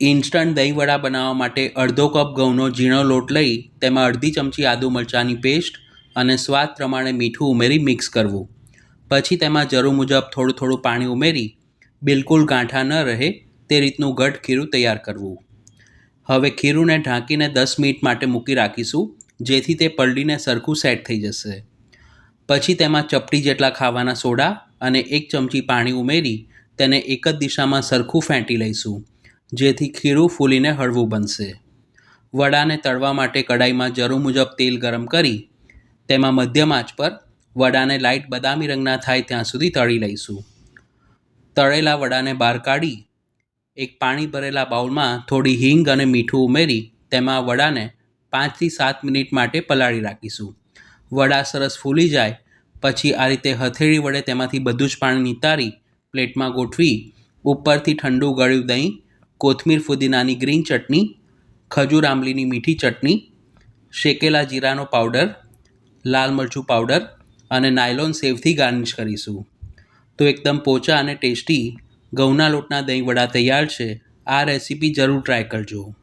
Instant દહીંવડા બનાવવા માટે અડધો કપ ઘઉંનો ઝીણો લોટ લઈ તેમાં અડધી ચમચી આદુ મરચાંની પેસ્ટ અને સ્વાદ પ્રમાણે મીઠું ઉમેરી મિક્સ કરવું. પછી તેમાં જરૂર મુજબ થોડું થોડું પાણી ઉમેરી બિલકુલ ગાંઠા ન રહે તે રીતનું ઘટ ખીરું તૈયાર કરવું. હવે ખીરુંને ઢાંકીને દસ મિનિટ માટે મૂકી રાખીશું, જેથી તે પલળીને સરખું સેટ થઈ જશે. પછી તેમાં ચપટી જેટલા ખાવાના સોડા અને એક ચમચી પાણી ઉમેરી તેને એક જ દિશામાં સરખું ફેંટી લઈશું. જેથી ખીરું ફૂલીને હળવું બનશે. વડાને તળવા માટે કડાઈમાં જરૂર મુજબ તેલ ગરમ કરી, તેમાં મધ્યમ આંચ પર વડાને લાઇટ બદામી રંગના થાય ત્યાં સુધી તળી લઈશું. તળેલા વડાને બહાર કાઢી, એક પાણી ભરેલા બાઉલમાં થોડી હિંગ અને મીઠું ઉમેરી, તેમાં વડાને પાંચથી સાત મિનિટ માટે પલાળી રાખીશું. વડા સરસ ફૂલી જાય, પછી આ રીતે હથેળી વડે તેમાંથી બધું જ પાણી નિતારી, પ્લેટમાં ગોઠવી, ઉપરથી ઠંડુ ગળ્યું દહીં કોથમીર ફુદીનાની ગ્રીન ચટણી, ખજૂર આંબલીની મીઠી ચટણી, શેકેલા જીરાનો પાવડર, લાલ મરચું પાવડર અને નાયલોન સેવથી ગાર્નિશ કરીશું. તો એકદમ પોચા અને ટેસ્ટી ઘઉંના લોટના દહીં વડા તૈયાર છે. આ રેસીપી જરૂર ટ્રાય કરજો.